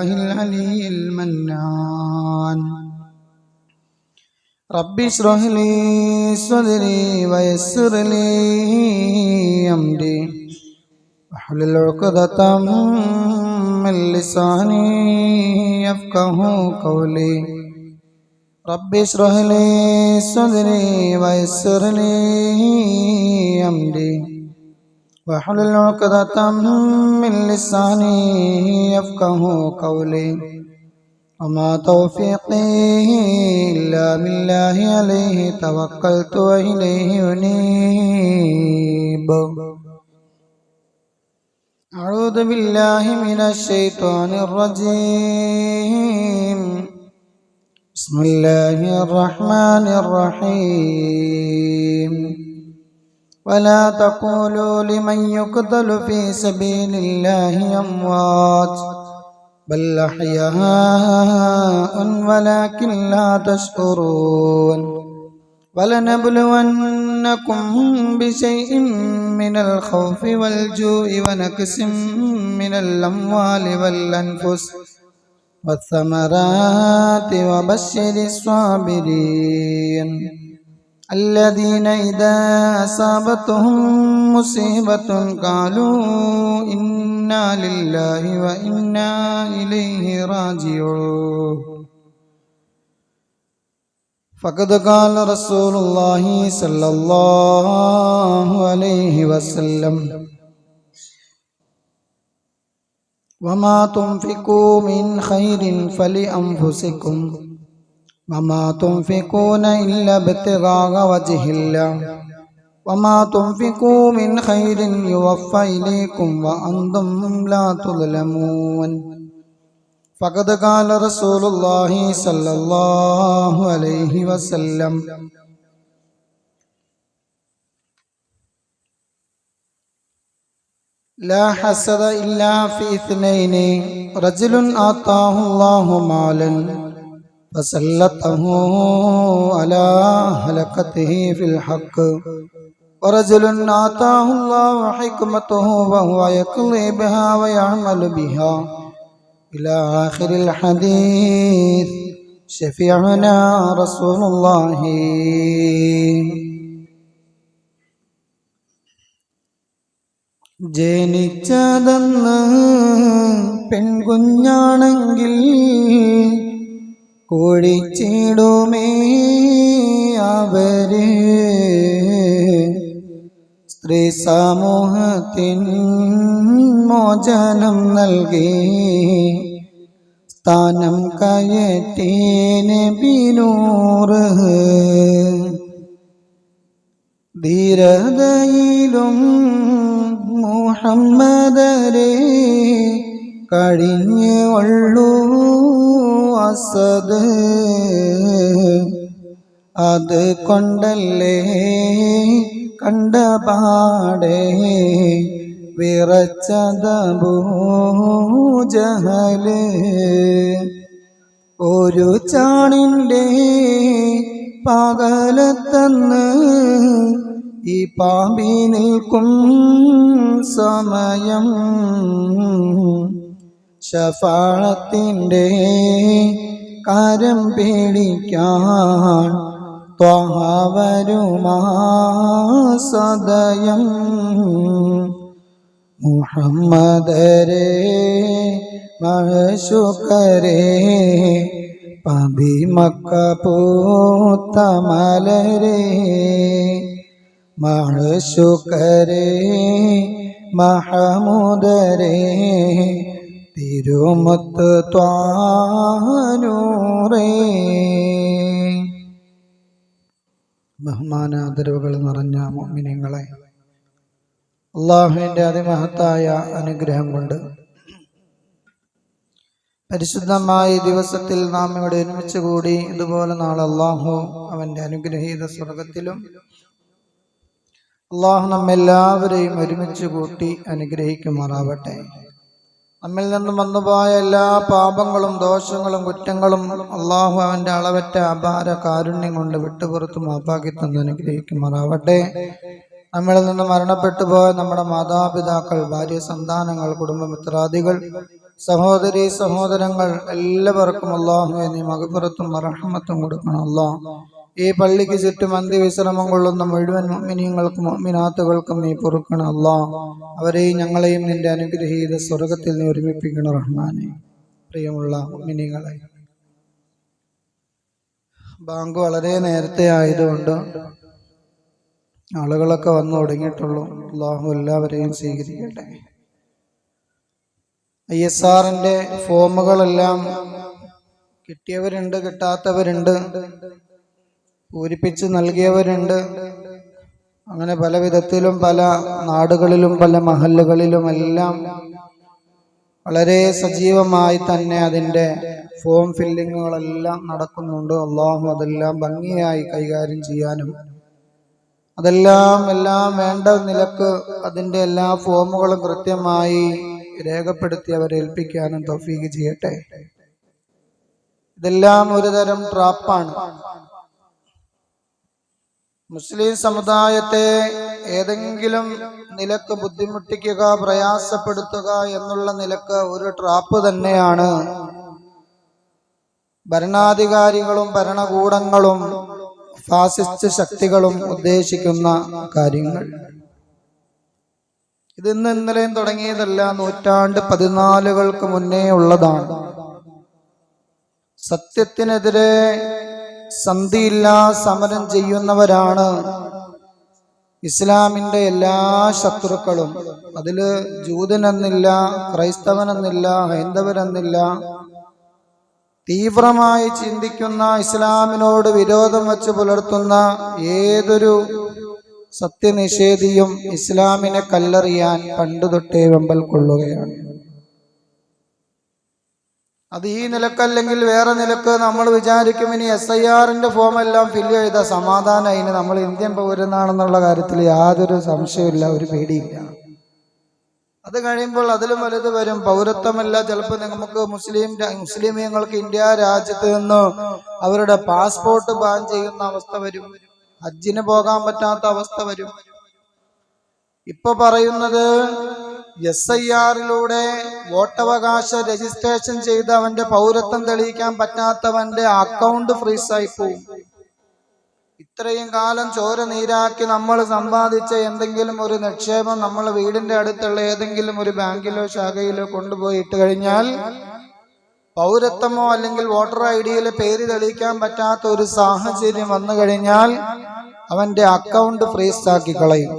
العلي المنان رب اشرح لي صدري ويسر لي أمري واحلل عقدة من لساني يفقه قولي رب اشرح لي صدري ويسر لي أمري واحلل عقدة من لساني يفقه قولي. وما توفيقي إلا بالله عليه توكلت وإليه أنيب. أعوذ بالله من الشيطان الرجيم. بسم الله الرحمن الرحيم. ولا تقولوا لمن يقتل في سبيل الله أموات بل أحياء ولكن لا تشعرون ولنبلونكم بشيء من الخوف والجوع ونكس من الأموال والأنفس والثمرات وبشر الصابرين. الذين إذا أصابتهم مصيبة قالوا إنا لله وإنا إليه راجعون. فقد قال رسول الله صلى الله عليه وسلم وما تنفقوا من خير فلأنفسكم. وما تنفقون إلا ابتغاء وجه الله وما تنفقوا من خير يوفى إليكم وأنتم لا تظلمون فقد قال رسول الله صلى الله عليه وسلم لا حسد إلا في اثنين رجل آتاه الله مالا فسلطه على هلكته في الحق ورجل آتاه الله حكمته وهو يقضي بها ويعمل بها إلى آخر الحديث شفيعنا رسول الله ജനിച്ചതെന്ന് പെൺകുഞ്ഞാണെങ്കിൽ കോഴിച്ചിടുമേ അവർ. സ്ത്രീ സമൂഹത്തിൻ മോചനം നൽകി. സ്ഥാനം കയറ്റീന് ബിനൂറ് ധീരതയിലും മുഹമ്മദരെ കഴിഞ്ഞു അസദ് അത് കൊണ്ടല്ലേ കണ്ട പാടെ വിറച്ചതൂജൽ ഒരു ചാണിന്റെ പകലത്തന്ന് ഈ പാമ്പി നിൽക്കും സമയം. ഷഫാളത്തിന്റെ കരം പേടിക്കാൻ ത്വഹവരുമാ സദയം. മുഹമ്മദരെ മഴശുക്കരെ പതിമക്ക പൂത്ത മലരെ മഴശുക്കരെ മഹമുദരെ തിരുമുത്ത് ത്വാനൂറേ. ബഹുമാനാദരവുകൾ നിറഞ്ഞ മോമിനിങ്ങളെ അള്ളാഹുവിന്റെ അതിമഹത്തായ അനുഗ്രഹം കൊണ്ട് പരിശുദ്ധമായ ദിവസത്തിൽ നാം ഇവിടെ ഒരുമിച്ച് കൂടി ഇതുപോലെ നാളെ അള്ളാഹു അവന്റെ അനുഗ്രഹീത സ്വർഗത്തിലും അള്ളാഹു നമ്മെല്ലാവരെയും ഒരുമിച്ച് കൂട്ടി അനുഗ്രഹിക്കുമാറാവട്ടെ. നമ്മിൽ നിന്നും വന്നുപോയ എല്ലാ പാപങ്ങളും ദോഷങ്ങളും കുറ്റങ്ങളും അള്ളാഹു അവന്റെ അളവറ്റ അപാര കാരുണ്യം കൊണ്ട് വിട്ടുപുറത്ത് മാപ്പാക്കി തന്ന് അനുഗ്രഹിക്കുമാറാവട്ടെ. നമ്മളിൽ നിന്ന് മരണപ്പെട്ടു പോയ നമ്മുടെ മാതാപിതാക്കൾ ഭാര്യ സന്താനങ്ങൾ കുടുംബമിത്രാദികൾ സഹോദരി സഹോദരങ്ങൾ എല്ലാവർക്കും അള്ളാഹുവെ നീ മകപ്പുറത്തും റഹ്മത്തും കൊടുക്കണം അല്ലാ ഈ പള്ളിക്ക് ചുറ്റും അന്ത്യവിശ്രമം കൊള്ളുന്ന മുഴുവൻ മിനിയങ്ങൾക്കും മുഅ്മിനാത്തുകൾക്കും നീ പൊറുക്കണമല്ല അവരെയും ഞങ്ങളെയും നിന്റെ അനുഗ്രഹീത സ്വർഗത്തിൽ നീ ഒരുമിപ്പിക്കണം റഹ്മാനെ. പ്രിയമുള്ള മിനിങ്ങളെ ബാങ്ക് വളരെ നേരത്തെ ആയതുകൊണ്ട് ആളുകളൊക്കെ വന്നു തുടങ്ങിയിട്ടുള്ളൂ. അള്ളാഹു എല്ലാവരെയും സ്വീകരിക്കട്ടെ. ഐ എസ് ആറിന്റെ ഫോമുകളെല്ലാം കിട്ടിയവരുണ്ട് കിട്ടാത്തവരുണ്ട്. പൂരിപ്പിച്ച് നൽകിയവരുണ്ട്. അങ്ങനെ പല വിധത്തിലും പല നാടുകളിലും പല മഹല്ലുകളിലും എല്ലാം വളരെ സജീവമായി തന്നെ അതിന്റെ ഫോം ഫില്ലിങ്ങുകളെല്ലാം നടക്കുന്നുണ്ട്. അള്ളാഹു അതെല്ലാം ഭംഗിയായി കൈകാര്യം ചെയ്യാനും അതെല്ലാം എല്ലാം വേണ്ട നിലയ്ക്ക് അതിന്റെ എല്ലാ ഫോമുകളും കൃത്യമായി രേഖപ്പെടുത്തി അവരെ ഏൽപ്പിക്കാനും തൊഫീക്ക് ചെയ്യട്ടെ. ഇതെല്ലാം ഒരുതരം ട്രാപ്പാണ് മുസ്ലിം സമുദായത്തെ ഏതെങ്കിലും നിലയ്ക്ക് ബുദ്ധിമുട്ടിക്കുക പ്രയാസപ്പെടുത്തുക എന്നുള്ള നിലയ്ക്ക് ഒരു ട്രാപ്പ് തന്നെയാണ്. ഭരണാധികാരികളും ഭരണകൂടങ്ങളും ഫാസിസ്റ്റ് ശക്തികളും ഉദ്ദേശിക്കുന്ന കാര്യങ്ങൾ. ഇത് ഇന്ന് ഇന്നലെയും തുടങ്ങിയതല്ല നൂറ്റാണ്ട് പതിനാലുകൾക്ക് മുന്നേ ഉള്ളതാണ് സത്യത്തിനെതിരെ സന്ധിയില്ലാ സമരം ചെയ്യുന്നവരാണ് ഇസ്ലാമിന്റെ എല്ലാ ശത്രുക്കളും. അതിൽ ജൂതനെന്നില്ല ക്രൈസ്തവനെന്നില്ല ഹൈന്ദവരെന്നില്ല. തീവ്രമായി ചിന്തിക്കുന്ന ഇസ്ലാമിനോട് വിരോധം വച്ച് പുലർത്തുന്ന ഏതൊരു സത്യനിഷേധിയും ഇസ്ലാമിനെ കല്ലെറിയാൻ പണ്ടുതൊട്ടേ വെമ്പൽ കൊള്ളുകയാണ്. അത് ഈ നിലക്കല്ലെങ്കിൽ വേറെ നിലയ്ക്ക് നമ്മൾ വിചാരിക്കും ഇനി എസ് ഐ ആറിന്റെ ഫോം എല്ലാം ഫില്ല് ചെയ്ത സമാധാനം അതിന് നമ്മൾ ഇന്ത്യൻ പൗരനാണെന്നുള്ള കാര്യത്തിൽ യാതൊരു സംശയമില്ല ഒരു പേടിയില്ല അത് കഴിയുമ്പോൾ അതിലും വലുത് വരും. പൗരത്വമല്ല. ചിലപ്പോൾ നമുക്ക് മുസ്ലിം മുസ്ലിമീങ്ങൾക്ക് ഇന്ത്യ രാജ്യത്ത് നിന്ന് അവരുടെ പാസ്പോർട്ട് ബാൻ ചെയ്യുന്ന അവസ്ഥ വരും. ഹജ്ജിന് പോകാൻ പറ്റാത്ത അവസ്ഥ വരും. ഇപ്പൊ പറയുന്നത് എസ് ഐ ആറിലൂടെ വോട്ടവകാശ രജിസ്ട്രേഷൻ ചെയ്ത് അവന്റെ പൗരത്വം തെളിയിക്കാൻ പറ്റാത്തവന്റെ അക്കൗണ്ട് ഫ്രീസായി പോവും ഇത്രയും കാലം ചോര നീരാക്കി നമ്മൾ സമ്പാദിച്ച എന്തെങ്കിലും ഒരു നിക്ഷേപം നമ്മൾ വീടിന്റെ അടുത്തുള്ള ഏതെങ്കിലും ഒരു ബാങ്കിലോ ശാഖയിലോ കൊണ്ടുപോയി ഇട്ട് കഴിഞ്ഞാൽ പൗരത്വമോ അല്ലെങ്കിൽ വോട്ടർ ഐ ഡിയിലെ പേര് തെളിയിക്കാൻ പറ്റാത്ത ഒരു സാഹചര്യം വന്നു കഴിഞ്ഞാൽ അവന്റെ അക്കൗണ്ട് ഫ്രീസാക്കി കളയും.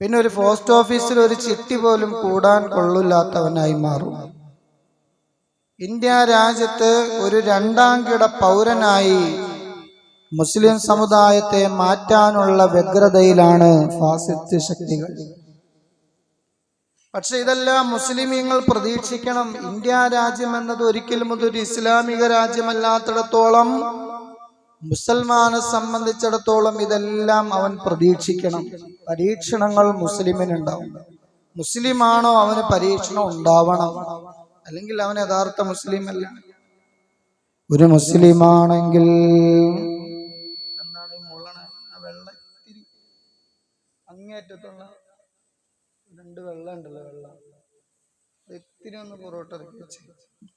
പിന്നെ ഒരു പോസ്റ്റ് ഓഫീസിൽ ഒരു ചിട്ടി പോലും കൂടാൻ കൊള്ളില്ലാത്തവനായി മാറും. ഇന്ത്യ രാജ്യത്ത് ഒരു രണ്ടാം കിട പൗരനായി മുസ്ലിം സമുദായത്തെ മാറ്റാനുള്ള വ്യഗ്രതയിലാണ് ഫാസിസ്റ്റ് ശക്തികൾ. പക്ഷെ ഇതെല്ലാം മുസ്ലിമീങ്ങൾ പ്രതീക്ഷിക്കണം. ഇന്ത്യ രാജ്യം എന്നത് ഒരിക്കലും അതൊരു ഇസ്ലാമിക രാജ്യമല്ലാത്തിടത്തോളം മുസൽമാനെ സംബന്ധിച്ചിടത്തോളം ഇതെല്ലാം അവൻ പ്രതീക്ഷിക്കണം. പരീക്ഷണങ്ങൾ മുസ്ലിമിനുണ്ടാവും. മുസ്ലിമാണോ അവന് പരീക്ഷണം ഉണ്ടാവണം? അല്ലെങ്കിൽ അവൻ യഥാർത്ഥ മുസ്ലിം അല്ല ഒരു മുസ്ലിമാണെങ്കിൽ എന്താണ് മുള്ളണ ആ വെള്ളം ഇത്തിരി അങ്ങേറ്റത്തുള്ള രണ്ട് വെള്ളം. ഉണ്ടല്ലോ വെള്ളം ഇത്തിരി ഒന്ന് പൊറോട്ട ഇറക്കി